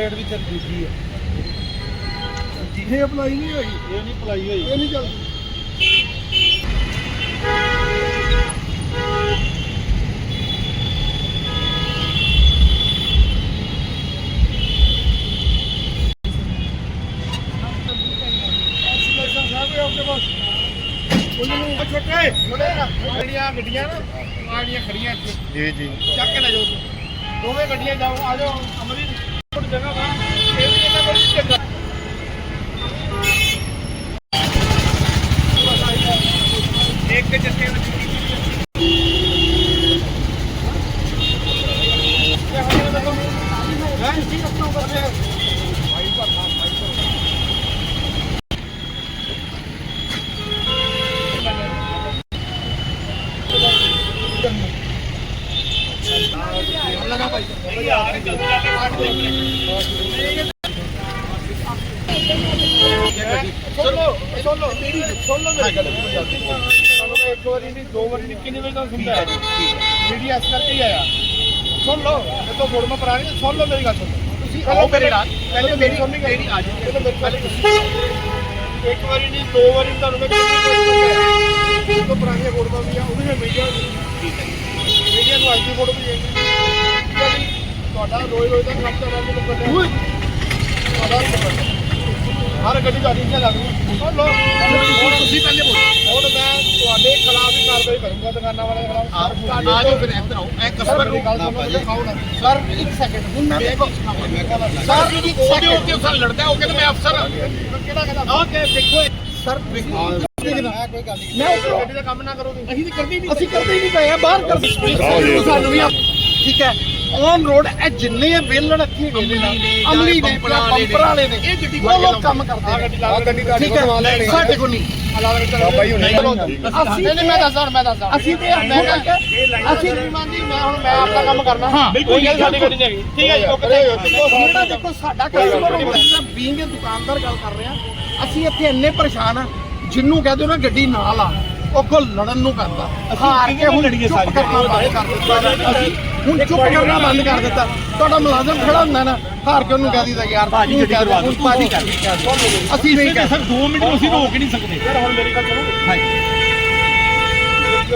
Plate ਵੀ ਤੇਰੀ ਦੂਜੀ ਹੈ ਇਹ ਅਪਲਾਈ ਨਹੀਂ ਹੋਈ। ਇਹ ਨਹੀਂ ਪਲਾਈ ਹੋਈ। ਇਹ ਨਹੀਂ ਚੱਲਦੀ। ਲਾਇਸੈਂਸ ਹੈ ਕੋਈ ਆਪਕੇ ਪਾਸ ਉਹ ਛੋਟੇ ਜਿਹੜੀਆਂ ਗੱਡੀਆਂ ਨਾ ਆੜੀਆਂ ਖੜੀਆਂ ਇੱਥੇ। ਜੀ ਜੀ। ਚੱਕ ਕੇ ਲੈ ਜਾਓ। ਤੁਸੀਂ। ਦੋਵੇਂ ਗੱਡੀਆਂ ਜਾਓ ਆ ਜਾਓ ਅਮਰੀਤ ਛੋਟੀ ਜਗ੍ਹਾ ਵਾ ਇਹ ਵੀ ਇਹਨਾਂ ਕੋਲ ਨਹੀਂ ਚੱਲਦਾ ਇੱਕ ਜੱਥੇ ਵਿੱਚ ਹੈ ਜੀ ਆਪਣਾ ਬੱਚੇ ਭਾਈ ਭਰਨਾ ਭਾਈ ਭਰਨਾ ਲਗਾ ਭਾਈ ਸੁਣੋ ਸੁਣੋ ਮੇਰੀ ਸੁਣੋ ਮੇਰੀ ਗੱਲ ਤੁਹਾਨੂੰ ਮੈਂ ਇੱਕ ਵਾਰੀ ਨਹੀਂ ਦੋ ਵਾਰੀ ਨਹੀਂ ਕਿੰਨੇ ਵਜੇ ਤੱਕ ਸੁਣਦਾ ਹੈ ਮੀਡੀਆ ਇਸ ਹੀ ਹੈ, ਤੁਸੀਂ ਆਓ ਮੇਰੇ ਨਾਲ ਪਹਿਲੇ ਮੇਰੀ ਮੇਰੀ ਆ ਜਾਓ। ਪਹਿਲੇ ਇੱਕ ਵਾਰੀ ਨਹੀਂ ਦੋ ਵਾਰੀ ਤੁਹਾਨੂੰ ਮੈਂ ਕਿੰਨੀ ਤੋਂ ਪੁਰਾਣੀਆਂ ਫੋਟੋਆਂ ਵੀ ਆ ਉਹ ਵੀ ਮੈਂ ਮੀਡੀਆ ਮੀਡੀਆ ਨੂੰ ਅੱਜ ਦੀ ਫੋਟੋ ਵੀ ਦੇਣੀ ਠੀਕ ਹੈ ਜੀ। ਤੁਹਾਡਾ ਰੋਜ਼ ਰੋਜ਼ ਦਾ ਕੰਮ ਤਾਂ ਰੱਬ ਨੂੰ ਪਤਾ ਹੈ ਤੁਹਾਡਾ ਹੈ। ਹਰ ਗੱਡੀ ਦਾ ਅਧਿਕਾਰ ਲੱਗੂ ਸੁਣ ਲਓ ਹੁਣ ਤੁਸੀਂ ਪਹਿਲੇ ਬੋਲੋ। ਹੁਣ ਮੈਂ ਤੁਹਾਡੇ ਖਿਲਾਫ ਹੀ ਕਾਰਵਾਈ ਕਰੂੰਗਾ ਦੁਕਾਨਾਂ ਵਾਲਿਆਂ ਦੇ ਖਿਲਾਫ ਆ ਜਾਓ ਫਿਰ ਇੱਧਰ ਆਓ। ਇਹ ਕਸਟਮਰ ਮੇਰੀ ਗੱਲ ਸੁਣੋ ਦਿਖਾਓ ਨਾ ਸਰ ਇੱਕ ਸੈਕਿੰਡ ਹੁਣ ਮੈਂ ਦੇਖੋ ਸਰ ਉਹਦੇ ਉੱਤੇ ਉਸ ਨਾਲ ਲੜਦਾ? ਉਹ ਕਹਿੰਦਾ ਮੈਂ ਅਫਸਰ ਹਾਂ। ਕਿਹੜਾ ਕਹਿੰਦਾ? ਓਕੇ ਦੇਖੋ ਸਰ ਕੋਈ ਗੱਲ ਨਹੀਂ ਮੈਂ ਉੱਪਰੋਂ- ਗੱਡੀ ਦਾ ਕੰਮ ਨਾ ਕਰੋ ਤੁਸੀਂ। ਅਸੀਂ ਤਾਂ ਕਰਦੇ ਨਹੀਂ ਅਸੀਂ ਕਰਦੇ ਹੀ ਨਹੀਂ ਪਏ ਆ ਬਾਹਰ ਕਰਦੇ। ਸਾਨੂੰ ਵੀ ਆਪ- ਠੀਕ ਹੈ। ਔਨ ਰੋਡ ਇਹ ਜਿੰਨੇ ਵੇਲਣ ਇੱਥੇ ਹੈਗੇ ਨੇ ਨਾ ਅਮਲੀ ਨੇ ਪੰਪਰਾਂ ਵਾਲੇ ਨੇ। ਇਹ ਗੱਡੀ ਉਹ ਲੋਕ ਕੰਮ ਆ ਕਰਦੇ ਗੱਡੀ ਨੇ ਠੀਕ ਹੈ ਸਾਡੇ ਕੋਲ ਨਹੀਂ। ਬਾਬਾ ਜੀ ਅਸੀਂ ਨਹੀਂ ਨਹੀਂ ਮੈਂ ਦੱਸਦਾ ਹੁਣ ਮੈਂ ਦੱਸਦਾ ਅਸੀਂ ਤੇ ਮੈਂ ਅਸੀਂ ਅਸੀਂ ਸ਼੍ਰੀਮਾਨ ਜੀ ਮੈਂ ਹੁਣ ਮੈਂ ਆਪਣਾ ਕੰਮ ਕਰਨਾ। ਹਾਂ ਬਿਲਕੁਲ ਗੱਲ ਸਾਡੀ ਗੱਡੀ ਨਹੀਂ ਹੈਗੀ। ਠੀਕ ਹੈ ਜੀ ਓਕੇ ਜਿਹੜਾ ਦੇਖੋ ਸਾਡਾ ਕਸਟਮਰ ਹੁੰਦਾ ਬੀਂਗ ਦੁਕਾਨਦਾਰ ਗੱਲ ਕਰ ਰਹੇ ਆ ਅਸੀਂ ਇੱਥੇ ਇੰਨੇ ਪਰੇਸ਼ਾਨ ਆ ਜਿੰਨੂੰ ਕਹਦੇ ਨਾ ਗੱਡੀ ਨਾ ਲਾ ਉਹ ਕੋਲ ਲੜਨ ਨੂੰ ਕਰਦਾ। ਹਾਰ ਕੇ ਹੁਣ ਦਿੱਤਾ। ਅਸੀਂ ਹੁਣ ਚੁੱਪ ਕਰਨਾ ਬੰਦ ਕਰ ਦਿੱਤਾ। ਤੁਹਾਡਾ ਮੁਲਾਜ਼ਮ ਖੜਾ ਹੁੰਦਾ ਨਾ ਹਾਰ ਕੇ ਉਹਨੂੰ ਕਹਿ ਦਿੱਤਾ ਯਾਰ ਭਾਜੀ ਗੱਡੀ ਕਰਵਾ ਦੋ ਭਾਜੀ ਕਰ। ਅਸੀਂ ਨਹੀਂ ਕਰ। ਸਰ 2 ਮਿੰਟ ਅਸੀਂ ਰੋਕ ਨਹੀਂ ਸਕਦੇ। ਹੁਣ ਮੇਰੀ ਗੱਲ ਸੁਣੋ। ਇੱਕ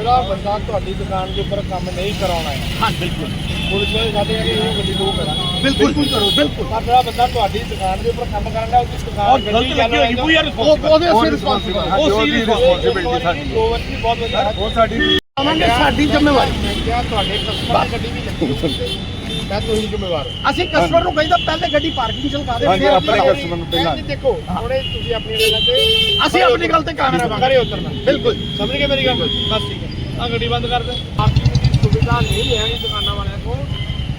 ਜਿਹੜਾ ਬੰਦਾ ਤੁਹਾਡੀ ਦੁਕਾਨ ਦੇ ਉੱਪਰ ਕੰਮ ਨਹੀਂ ਕਰਾਉਣਾ ਹੈ ਹਾਂ ਬਿਲਕੁਲ। ਪੁਲਿਸ ਵਾਲੇ ਕਹਿੰਦੇ ਆ ਕਿ ਇਹ ਗੱਡੀ ਦੋ ਕਰਾ। ਬਿਲਕੁਲ। ਕਰੋ ਬਿਲਕੁਲ। ਪਰ ਜਿਹੜਾ ਬੰਦਾ ਤੁਹਾਡੀ ਦੁਕਾਨ ਦੇ ਉੱਪਰ ਕੰਮ ਕਰਨ ਦਾ ਉਸ ਦੁਕਾਨ ਹੋਈ ਵੀ ਆਰ ਉਹ ਉਹਦੇ ਸਿਰ ਰਿਸਪੌਂਸਿਬਲ ਉਹ ਸੀ ਰਿਸਪੌਂਸਿਬਿਲਟੀ ਸਾਡੀ ਦੋ ਵਾਰੀ ਬਹੁਤ ਵਧੀਆ ਉਹ ਸਾਡੀ ਜ਼ਿੰਮੇਵਾਰੀ। ਮੈਂ ਕਿਹਾ ਤੁਹਾਡੇ ਕਸਟਮਰ ਦੀ ਗੱਡੀ ਵੀ ਲੱਗੀ ਮੈਂ ਤੁਸੀਂ ਜ਼ਿੰਮੇਵਾਰ ਹੋ। ਅਸੀਂ ਕਸਟਮਰ ਨੂੰ ਕਹਿੰਦਾ ਪਹਿਲੇ ਗੱਡੀ ਪਾਰਕਿੰਗ ਚਲ ਦੇ ਹਾਂਜੀ, ਫਿਰ ਆਪਣੇ ਅੱਗੇ customer ਨੂੰ ਪਹਿਲਾਂ। ਇਹ ਦੇਖੋ ਹੁਣੇ ਤੁਸੀਂ ਆਪਣੀ ਗੱਲਾਂ ਤੇ ਅਸੀਂ ਆਪਣੀ ਗੱਲ ਤੇ ਕਾਮਯਾਬ ਕਰੇ ਕਰਾਂਗੇ ਉਤਰਨਾ। ਬਿਲਕੁਲ। ਸਮਝ ਗਏ ਮੇਰੀ ਗੱਲ? ਬਸ ਠੀਕ ਹੈ। ਆ ਗੱਡੀ ਬੰਦ ਕਰ ਦੇ। ਪਾਰਕਿੰਗ ਦੀ ਸੁਵਿਧਾ ਨਹੀਂ ਲੈਣੀ ਦੁਕਾਨਾਂ ਵਾਲਿਆਂ ਕੋਲ।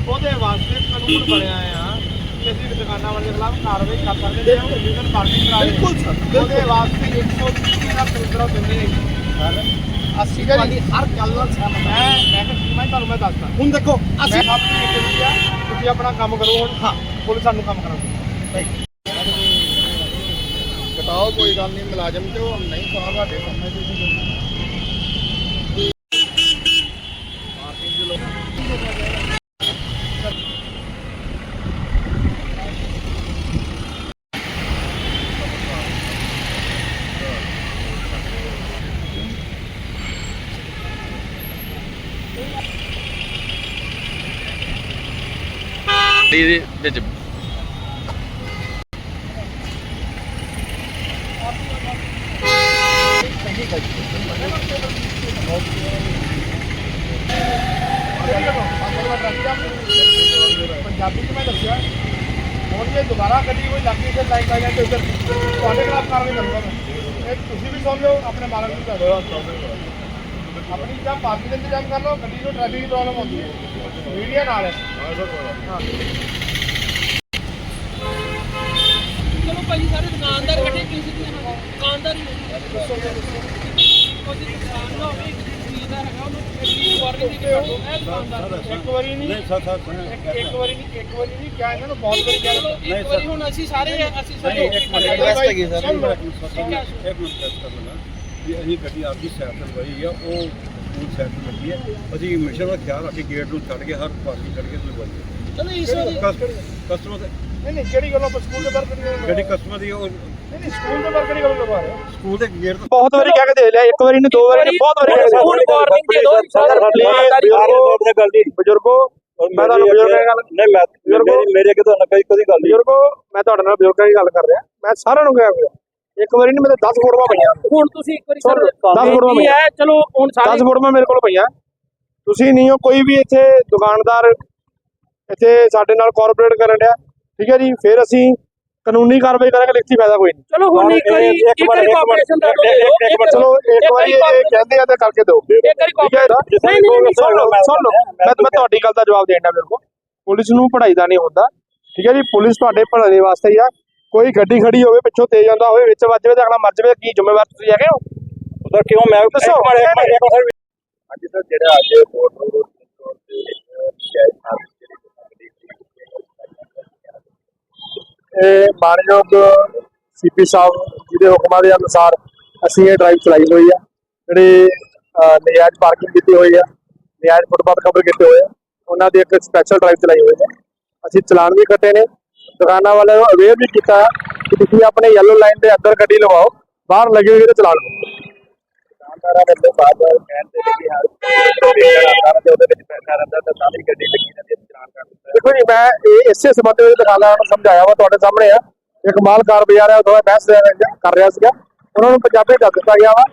ਉਹਦੇ ਵਾਸਤੇ ਕਾਨੂੰਨ ਬਣਿਆ ਆ ਕਿ ਅਸੀਂ ਦੁਕਾਨਾਂ ਵਾਲਿਆਂ ਦੇ ਖਿਲਾਫ ਕਾਰਵਾਈ ਕਰ ਸਕਦੇ ਹਾਂ ਲੀਗਲ ਪਾਰਕਿੰਗ ਕਰਾ ਦੇ। ਬਿਲਕੁਲ ਸਰ। ਉਹਦੇ ਵਾਸਤੇ 130 ਦਾ ਫਿਲਟਰ ਦਿੰਦੇ ਨੇ। ਅਸੀਂ ਤੁਹਾਡੀ ਹਰ ਗੱਲ ਨਾਲ ਸਹਿਮਤ ਹਾਂ। ਮੈਂ ਮੈਂ ਕਿਹਾ ਮੈਂ ਤੁਹਾਨੂੰ ਮੈਂ ਦੱਸਦਾ। ਹੁਣ ਦੇਖੋ ਅਸੀਂ ਆਪਣੀ ਜਿਹੜੀ ਆ ਤੁਸੀਂ ਆਪਣਾ ਕੰਮ ਕਰੋ ਹੁਣ। ਹਾਂ। ਪੁਲਿਸ ਸਾਨੂੰ ਕੰਮ ਕਰਾਉਂਦੀ। ਕਟਾਓ ਕੋਈ ਗੱਲ ਨਹੀਂ ਮੁਲਾਜ਼ਮ ਤੇ ਉਹ ਨਹੀਂ ਕਹਾ ਤੁਹਾਡੇ ਸਾਹਮਣੇ ਤੁਸੀਂ ਇਹਦੇ ਵਿੱਚ। ਪੰਜਾਬੀ ਚ ਮੈਂ ਦੱਸਿਆ, ਹੁਣ ਜੇ ਦੁਬਾਰਾ ਗੱਡੀ ਕੋਈ ਲੱਗੀ ਤੇ ਲਾਈਕ ਆ ਜਾਂਦੇ, ਉਧਰ ਤੁਹਾਡੇ ਖਿਲਾਫ ਕਾਰਵਾਈ ਕਰੂੰਗਾ ਮੈਂ ਇਹ ਤੁਸੀਂ ਵੀ ਸਮਝੋ, ਆਪਣੇ ਮਾਲਕ ਨੂੰ ਦਿਓ। ਆਪਣੀ ਜਾਂ ਪਾਰਕਿੰਗ ਦਾ ਇੰਤਜ਼ਾਮ ਕਰ ਲਓ ਗੱਡੀ ਨੂੰ ਟ੍ਰੈਫਿਕ ਦੀ ਪ੍ਰੋਬਲਮ ਹੁੰਦੀ ਹੈ। ਮੀਡੀਆ ਨਾਲ ਹੈ। ਹਾਂ। ਚਲੋ ਭਾਈ ਸਾਰੇ ਦੁਕਾਨਦਾਰ ਇਕੱਠੇ ਸਿੱਧੇ ਨਾਲ ਦੁਕਾਨਦਾਰ ਹੀ ਉਹਦੀ ਦੁਕਾਨ ਦਾ ਹੋਵੇ ਖਰੀਦਦਾਰ ਹੈਗਾ ਉਹਨੂੰ। ਕਿਹੜੀ ਵਾਰਨਿੰਗ ਦੇ ਕੇ ਇਹ ਦੁਕਾਨਦਾਰ ਇੱਕ ਵਾਰੀ ਨਹੀਂ। ਨਹੀਂ ਸਰ ਸਰ ਇੱਕ ਇੱਕ ਵਾਰੀ ਨਹੀਂ ਇੱਕ ਵਾਰੀ ਨਹੀਂ। ਕਿਹਾ ਇਹਨਾਂ ਨੂੰ ਬਹੁਤ ਵਾਰੀ ਕਿਹਾ ਇੱਕ ਵਾਰੀ ਹੁਣ ਅਸੀਂ ਸਾਰੇ ਅਸੀਂ ਸਾਰੇ request ਹੈਗੀ ਸਰ। ਇੱਕ ਮਿੰਟ press ਕਰ ਲੈਣਾ। ਵੀ ਅਸੀਂ ਗੱਡੀ ਆਪਦੀ ਸਾਈਡ ਤੇ ਲਗਾਈ ਆ ਉਹ ਉਹ ਸਾਈਡ ਤੇ ਲੱਗੀ ਹੈ ਅਸੀਂ ਹਮੇਸ਼ਾ ਦਾ ਖਿਆਲ ਰੱਖ ਕੇ ਗੇਟ ਨੂੰ ਛੱਡ ਕੇ ਹਰ ਪਾਰਕਿੰਗ ਕਰਕੇ ਲਗਵਾਈ ਚਲੋ ਇਸ ਵਾਰੀ ਕਸਟਮਰ ਦੇ ਨਹੀਂ ਨਹੀਂ ਕਿਹੜੀ ਗੱਲੋਂ ਆਪਾਂ ਸਕੂਲ ਦੇ ਬਾਹਰ ਕਿਹੜੀ ਗੱਲੋਂ ਗੱਡੀ ਕਸਟਮਰ ਦੀ ਉਹ ਨਹੀਂ ਨਹੀਂ ਸਕੂਲ ਦੇ ਬਾਹਰ ਕਿਹੜੀ ਗੱਲੋਂ ਰਹੇ ਹੋ? ਸਕੂਲ ਦੇ ਗੇਟ ਤੋਂ ਬਹੁਤ ਵਾਰੀ ਕਹਿ ਕੇ ਦੇ ਲਿਆ ਇੱਕ ਵਾਰੀ ਨਹੀਂ ਦੋ ਵਾਰੀ ਨਹੀਂ ਬਹੁਤ ਵਾਰੀ ਕਹਿ ਕੇ ਹੁਣ ਵਾਰਨਿੰਗ ਦੇ ਸਰ ਪਲੀਜ਼ ਬਜ਼ੁਰਗੋ ਮੈਂ ਤੁਹਾਨੂੰ ਬਜ਼ੁਰਗਾਂ ਦੀ ਗੱਲ ਨਹੀਂ ਮੈਂ ਮੇਰੇ ਕਿਤੇ ਨਾ ਕੋਈ ਕੋਈ ਗੱਲ ਬਜ਼ੁਰਗੋ ਮੈਂ ਤੁਹਾਡੇ ਨਾਲ ਬਜ਼ੁਰਗਾਂ ਦੀ ਗੱਲ ਕਰ ਰਿਹਾ। ਮੈਂ ਸਾਰਿਆਂ ਨੂੰ ਕਿਹਾ ਹੋਇਆ। ਇੱਕ ਵਾਰੀ ਨਹੀਂ ਮੇਰੇ 10 ਫੋਟੋਆਂ ਪਈਆਂ। ਹੁਣ ਤੁਸੀਂ ਇੱਕ ਵਾਰੀ ਸੁਣ ਲਓ, ਦਸ। ਫੋਟੋਆਂ ਬੇਨਤੀ ਹੈ? ਚਲੋ ਹੁਣ 10 ਸਾਰੇ ਫੋਟੋਆਂ ਮੇਰੇ ਕੋਲ ਪਈਆਂ। ਤੁਸੀਂ ਨਹੀਂ ਹੋ ਕੋਈ ਵੀ ਇੱਥੇ ਦੁਕਾਨਦਾਰ ਇੱਥੇ ਸਾਡੇ ਨਾਲ ਕੋਆਪਰੇਟ ਕਰਨ ਡਿਆ। ਠੀਕ ਹੈ ਜੀ ਫਿਰ ਅਸੀਂ ਕਾਨੂੰਨੀ ਕਾਰਵਾਈ ਕਰਾਂਗੇ ਲਿਖਤੀ ਫਾਇਦਾ ਕੋਈ ਨਹੀਂ। ਚਲੋ ਹੁਣ ਇੱਕ ਵਾਰੀ ਇੱਕ ਵਾਰੀ ਕੋਆਪਰੇਸ਼ਨ ਦਾ ਵਾਰ ਚਲੋ ਇੱਕ ਵਾਰੀ ਇਹ ਕਹਿੰਦੇ ਆ ਤੇ ਕਰਕੇ ਦਿਓ। ਇੱਕ ਵਾਰੀ ਕੋਆਪਰੇਸ਼ਨ ਨਹੀਂ ਨਹੀਂ ਸੁਣ ਲਓ ਸੁਣ ਲਓ। ਮੈਂ ਮੈਂ ਤੁਹਾਡੀ ਗੱਲ ਦਾ ਜਵਾਬ ਦੇਣਾ ਮੇਰੇ ਕੋਲ। ਪੁਲਿਸ ਨੂੰ ਪੜਾਈ ਦਾ ਨਹੀਂ ਹੁੰਦਾ। ਠੀਕ ਹੈ ਜੀ ਪੁਲਿਸ ਤੁਹਾਡੇ ਭਲੇ ਦੇ ਵਾਸਤੇ ਹੀ ਆ। ਕੋਈ ਗੱਡੀ ਖੜੀ ਹੋਵੇ ਪਿੱਛੋਂ ਤੇਜ਼ ਆਉਂਦਾ ਹੋਵੇ ਵਿੱਚ ਵੱਜ ਜਾਵੇ ਤੇ ਅਗਲਾ ਮਰ ਜਾਵੇ ਕੀ ਜ਼ਿੰਮੇਵਾਰ ਤੁਸੀਂ ਹੈਗੇ ਹੋ? ਉਹਦਾ ਕਿਉਂ ਮੈਂ ਦੱਸੋ। ਅੱਜ ਤਾਂ ਜਿਹੜਾ ਅੱਜ ਰੋਡ ਤੇ ਜਾਇਜ਼ ਇਹ ਮਾਨਯੋਗ ਸੀਪੀ ਸਾਹਿਬ ਜੀ ਦੇ ਹੁਕਮਾਂ ਦੇ ਅਨੁਸਾਰ ਅਸੀਂ ਇਹ ਡਰਾਈਵ ਚਲਾਈ ਹੋਈ ਆ ਜਿਹੜੀ ਨਜਾਇਜ਼ ਪਾਰਕਿੰਗ ਕੀਤੀ ਹੋਈ ਆ ਨਜਾਇਜ਼ ਫੁੱਟਪਾਥ ਕਵਰ ਕੀਤੇ ਹੋਏ ਆ। ਉਹਨਾਂ ਦੀ ਇੱਕ ਸਪੈਸ਼ਲ ਡਰਾਈਵ ਚਲਾਈ ਹੋਈ ਹੈ ਅਸੀਂ ਚਲਾਨ ਵੀ ਕੱਟੇ ਨੇ ਦੁਕਾਨਾਂ ਵਾਲਿਆਂ ਨੂੰ ਅਵੇਅਰ ਵੀ ਕੀਤਾ ਕਿ ਤੁਸੀਂ ਆਪਣੇ ਯੈਲੋ ਲਾਈਨ ਦੇ ਅੰਦਰ ਗੱਡੀ ਲਵਾਓ, ਬਾਹਰ ਲੱਗੀ ਹੋਈ ਤੇ ਚਲਾ ਕਰੋ ਦੁਕਾਨਦਾਰਾਂ ਦੇ ਲੋਕ ਬਾਅਦ ਕਹਿੰਦੇ ਨੇ ਕਿ ਦੁਕਾਨਦਾਰਾਂ ਦੇ ਉਹਦੇ ਵਿੱਚ ਪੈਸਾ ਰਹਿੰਦਾ ਤਾਂ ਸਾਰੀ ਗੱਡੀ ਲੱਗੀ ਜਾਂਦੀ ਹੈ ਚਲਾਨ ਕਰ ਦਿੰਦਾ ਦੇਖੋ ਜੀ, ਮੈਂ ਇਹ ਇਸੇ ਸੰਬੰਧ ਵਿੱਚ ਦੁਕਾਨਦਾਰਾਂ ਨੂੰ ਸਮਝਾਇਆ ਵਾ, ਤੁਹਾਡੇ ਸਾਹਮਣੇ ਆ। ਇੱਕ ਮਾਲਕਾਰ ਬਾਜ਼ਾਰ ਹੈ ਥੋੜਾ ਬਹਿਸ ਕਰ ਰਿਹਾ ਸੀਗਾ। ਉਹਨਾਂ ਨੂੰ ਪੰਜਾਬੀ ਦੱਸ ਦਿੱਤਾ ਗਿਆ ਵਾ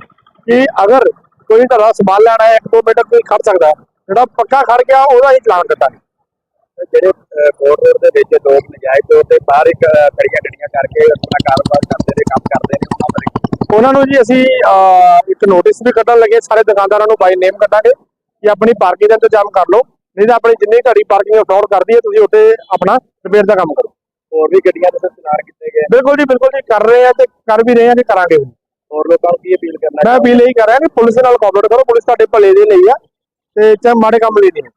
ਕਿ ਅਗਰ ਕੋਈ ਤੁਹਾਡਾ ਸਮਾਨ ਲੈਣਾ ਹੈ, ਇੱਕ ਦੋ ਮੀਟਰ ਕੋਈ ਖੜ ਸਕਦਾ। ਜਿਹੜਾ ਪੱਕਾ ਖੜ ਗਿਆ, ਉਹਦਾ ਹੀ ਚਲਾਨ ਕੱਟਾਂਗੇ ਜਿਹੜੇ ਕੋਰਟ ਰੋਡ ਦੇ ਵਿੱਚ ਲੋਕ ਨਜਾਇਜ਼ ਤੌਰ ਤੇ ਬਾਹਰ ਇੱਕ ਖੜੀਆਂ ਗੱਡੀਆਂ ਕਰਕੇ ਆਪਣਾ ਕਾਰੋਬਾਰ ਕਰਦੇ ਨੇ ਕੰਮ ਕਰਦੇ ਨੇ ਉਹਨਾਂ ਬਾਰੇ ਉਹਨਾਂ ਨੂੰ ਜੀ ਅਸੀਂ ਇੱਕ ਨੋਟਿਸ ਵੀ ਕੱਢਣ ਲੱਗੇ ਸਾਰੇ ਦੁਕਾਨਦਾਰਾਂ ਨੂੰ ਬਾਈ ਨੇਮ ਕੱਢਾਂਗੇ ਕਿ ਆਪਣੀ ਪਾਰਕਿੰਗ ਦਾ ਇੰਤਜ਼ਾਮ ਕਰ ਲਓ। ਨਹੀਂ ਤਾਂ ਆਪਣੀ ਜਿੰਨੀ ਘੜੀ ਪਾਰਕਿੰਗ ਅਫੋਰਡ ਕਰਦੀ ਹੈ ਤੁਸੀਂ ਉੱਥੇ ਆਪਣਾ ਰਿਪੇਅਰ ਦਾ ਕੰਮ ਕਰੋ। ਹੋਰ ਵੀ ਗੱਡੀਆਂ ਦੇ ਚਲਾਨ ਕੀਤੇ ਗਏ। ਬਿਲਕੁਲ ਜੀ ਬਿਲਕੁਲ ਜੀ ਕਰ ਰਹੇ ਆ ਤੇ ਕਰ ਵੀ ਰਹੇ ਆ ਤੇ ਕਰਾਂਗੇ ਹੋਰ ਲੋਕਾਂ ਨੂੰ ਕੀ ਅਪੀਲ ਕਰਨਾ ਮੈਂ ਅਪੀਲ ਇਹੀ ਕਰ ਰਿਹਾ ਕਿ ਪੁਲਿਸ ਨਾਲ ਕੋਆਪਰੇਟ ਕਰੋ ਪੁਲਿਸ ਤੁਹਾਡੇ ਭਲੇ ਦੇ ਲਈ ਆ ਤੇ ਚਾਹੇ ਮਾੜੇ ਕੰਮ ਲਈ ਨਹੀਂ।